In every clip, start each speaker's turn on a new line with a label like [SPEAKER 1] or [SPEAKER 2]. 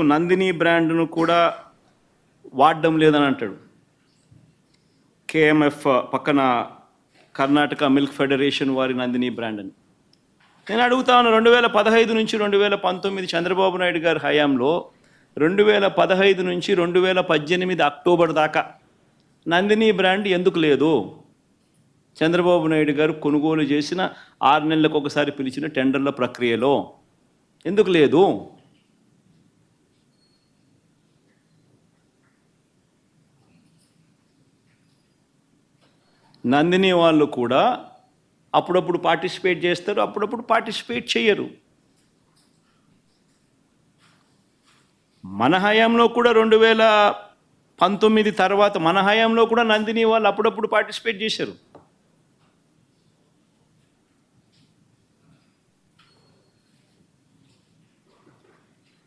[SPEAKER 1] నందిని బ్రాండ్ను కూడా వాడడం లేదని అంటాడు కేఎంఎఫ్ పక్కన కర్ణాటక మిల్క్ ఫెడరేషన్ వారి నందిని బ్రాండ్ అని నేను అడుగుతాను రెండు వేల పదహైదు నుంచి రెండు వేల పంతొమ్మిది చంద్రబాబు నాయుడు గారి హయాంలో రెండు వేల పదహైదు నుంచి రెండు వేల పద్దెనిమిది అక్టోబర్ దాకా నందిని బ్రాండ్ ఎందుకు లేదు? చంద్రబాబు నాయుడు గారు కొనుగోలు చేసిన ఆరు నెలలకు ఒకసారి పిలిచిన టెండర్ల ప్రక్రియలో ఎందుకు లేదు? నందిని వాళ్ళు కూడా అప్పుడప్పుడు పార్టిసిపేట్ చేస్తారు అప్పుడప్పుడు పార్టిసిపేట్ చేయరు మన హయాంలో కూడా రెండు వేల పంతొమ్మిది తర్వాత మన హయాంలో కూడా నందిని వాళ్ళు అప్పుడప్పుడు పార్టిసిపేట్ చేశారు.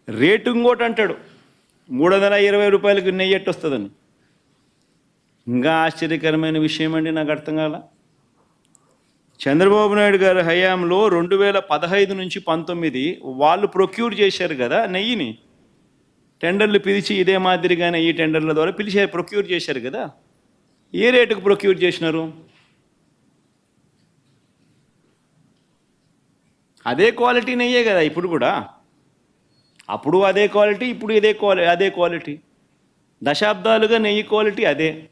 [SPEAKER 1] రేటు ఇంకోటి అంటాడు. మూడు వందల ఇరవై రూపాయలకు నెయ్యి ఎట్టు వస్తుందని ఇంకా ఆశ్చర్యకరమైన విషయం అండి నాకు అర్థం కాల. చంద్రబాబు నాయుడు గారి హయాంలో రెండు వేల పదహైదు నుంచి పంతొమ్మిది వాళ్ళు ప్రొక్యూర్ చేశారు కదా నెయ్యిని. టెండర్లు పిలిచి ఇదే మాదిరిగానే ఈ టెండర్ల ద్వారా పిలిచారు ప్రొక్యూర్ చేశారు కదా. ఏ రేటుకు ప్రొక్యూర్ చేసినారు? అదే క్వాలిటీ నెయ్యే కదా ఇప్పుడు కూడా. అప్పుడు అదే క్వాలిటీ ఇప్పుడు ఇదే క్వాలిటీ అదే క్వాలిటీ. దశాబ్దాలుగా నెయ్యి క్వాలిటీ అదే.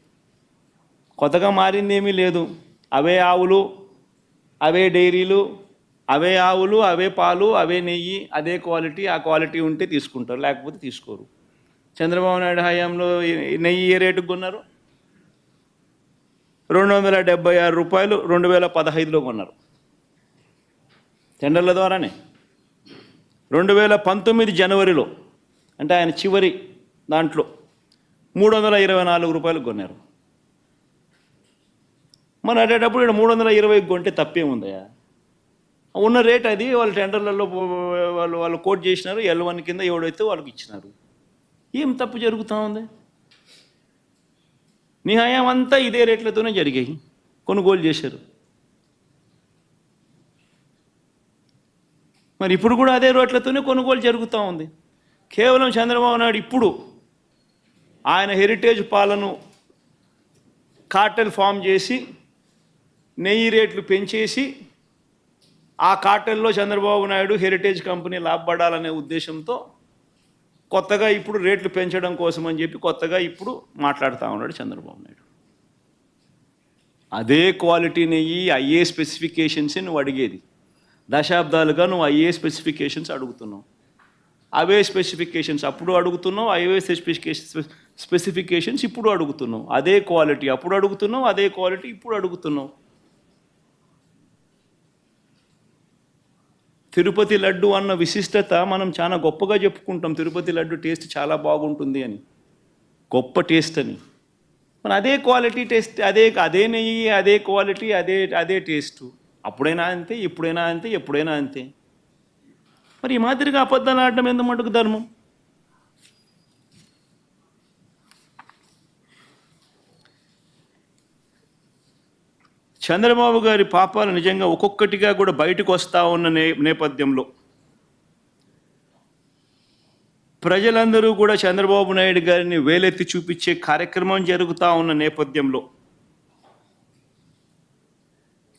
[SPEAKER 1] కొత్తగా మారిందేమీ లేదు. అవే ఆవులు అవే డైరీలు అవే ఆవులు అవే పాలు అవే నెయ్యి అదే క్వాలిటీ ఆ క్వాలిటీ ఉంటే తీసుకుంటారు లేకపోతే తీసుకోరు. చంద్రబాబు నాయుడు హయాంలో నెయ్యి ఏ రేటుకు కొన్నారు? రెండు వందల డెబ్బై ఆరు రూపాయలు రెండు వేల పదహైదులో కొన్నారు. టెండర్ల ద్వారానే. రెండు వేల పంతొమ్మిది జనవరిలో అంటే ఆయన చివరి దాంట్లో మూడు వందల ఇరవై నాలుగు రూపాయలు కొన్నారు. మరి అడేటప్పుడు ఇక్కడ మూడు వందల ఇరవై కొంటే తప్పేముందయ్యా? ఉన్న రేట్ అది వాళ్ళ టెండర్లలో వాళ్ళు వాళ్ళు కోట్ చేసినారు ఎల్ వన్ కింద ఎవడైతే వాళ్ళకి ఇచ్చినారు. ఏం తప్పు జరుగుతూ ఉంది? నీ హయాం అంతా ఇదే రేట్లతోనే జరిగాయి. కొనుగోలు చేశారు. మరి ఇప్పుడు కూడా అదే రేట్లతోనే కొనుగోలు జరుగుతూ ఉంది. కేవలం చంద్రబాబు నాయుడు ఇప్పుడు ఆయన హెరిటేజ్ పాలను కార్టెల్ ఫామ్ చేసి నెయ్యి రేట్లు పెంచేసి ఆ కాటల్లో చంద్రబాబు నాయుడు హెరిటేజ్ కంపెనీ లాభపడాలనే ఉద్దేశంతో కొత్తగా ఇప్పుడు రేట్లు పెంచడం కోసం అని చెప్పి కొత్తగా ఇప్పుడు మాట్లాడుతూ ఉన్నాడు చంద్రబాబు నాయుడు. అదే క్వాలిటీ నెయ్యి అయ్యే స్పెసిఫికేషన్సే నువ్వు అడిగేది. దశాబ్దాలుగా నువ్వు అయ్యే స్పెసిఫికేషన్స్ అడుగుతున్నావు. అవే స్పెసిఫికేషన్స్ అప్పుడు అడుగుతున్నావు అవే స్పెసిఫికేషన్ స్పెసిఫికేషన్స్ ఇప్పుడు అడుగుతున్నావు. అదే క్వాలిటీ అప్పుడు అడుగుతున్నావు అదే క్వాలిటీ ఇప్పుడు అడుగుతున్నావు. తిరుపతి లడ్డు అన్న విశిష్టత మనం చాలా గొప్పగా చెప్పుకుంటాం. తిరుపతి లడ్డు టేస్ట్ చాలా బాగుంటుంది అని. గొప్ప టేస్ట్ అని. మన అదే క్వాలిటీ టేస్ట్ అదే అదే నెయ్యి అదే క్వాలిటీ అదే అదే టేస్ట్. అప్పుడైనా అంతే ఇప్పుడైనా అంతే ఎప్పుడైనా అంతే. మరి ఈ మాదిరిగా అబద్ధాలు ఆడడం ఎంత మటుకు ధర్మం? చంద్రబాబు గారి పాపాలు నిజంగా ఒక్కొక్కటిగా కూడా బయటకు వస్తూ ఉన్న నే నేపథ్యంలో ప్రజలందరూ కూడా చంద్రబాబు నాయుడు గారిని వేలెత్తి చూపించే కార్యక్రమం జరుగుతూ ఉన్న నేపథ్యంలో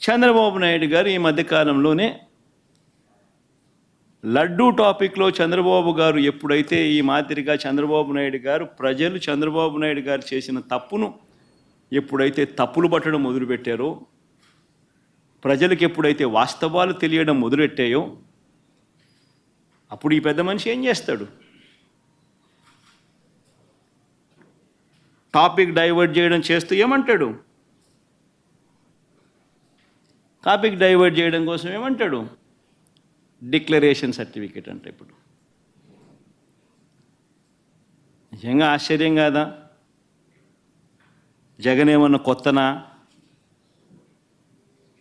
[SPEAKER 1] చంద్రబాబు నాయుడు గారు ఈ మధ్యకాలంలోనే లడ్డూ టాపిక్లో చంద్రబాబు గారు ఎప్పుడైతే ఈ మాదిరిగా చంద్రబాబు నాయుడు గారు ప్రజలు చంద్రబాబు నాయుడు గారు చేసిన తప్పును ఎప్పుడైతే తప్పులు పట్టడం మొదలుపెట్టారో ప్రజలకు ఎప్పుడైతే వాస్తవాలు తెలియడం మొదలెట్టాయో అప్పుడు ఈ పెద్ద మనిషి ఏం చేస్తాడు? టాపిక్ డైవర్ట్ చేయడం చేస్తూ ఏమంటాడు? టాపిక్ డైవర్ట్ చేయడం కోసం ఏమంటాడు? డిక్లరేషన్ సర్టిఫికేట్ అంటే ఇప్పుడు. నిజంగా ఆశ్చర్యం కాదా? జగన్ ఏమన్నా కొత్తనా?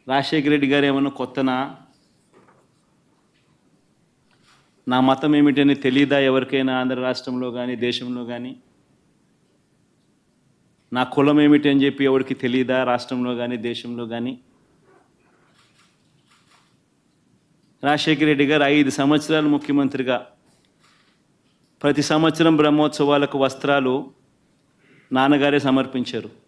[SPEAKER 1] రాజశేఖర రెడ్డి గారు ఏమన్నా కొత్తనా? నా మతం ఏమిటని తెలియదా ఎవరికైనా ఆంధ్ర రాష్ట్రంలో కానీ దేశంలో కానీ నా కులం ఏమిటి అని చెప్పి ఎవరికి తెలియదా రాష్ట్రంలో కానీ దేశంలో కానీ రాజశేఖర రెడ్డి గారు ఐదు సంవత్సరాలు ముఖ్యమంత్రిగా. ప్రతి సంవత్సరం బ్రహ్మోత్సవాలకు వస్త్రాలు నాన్నగారే సమర్పించారు.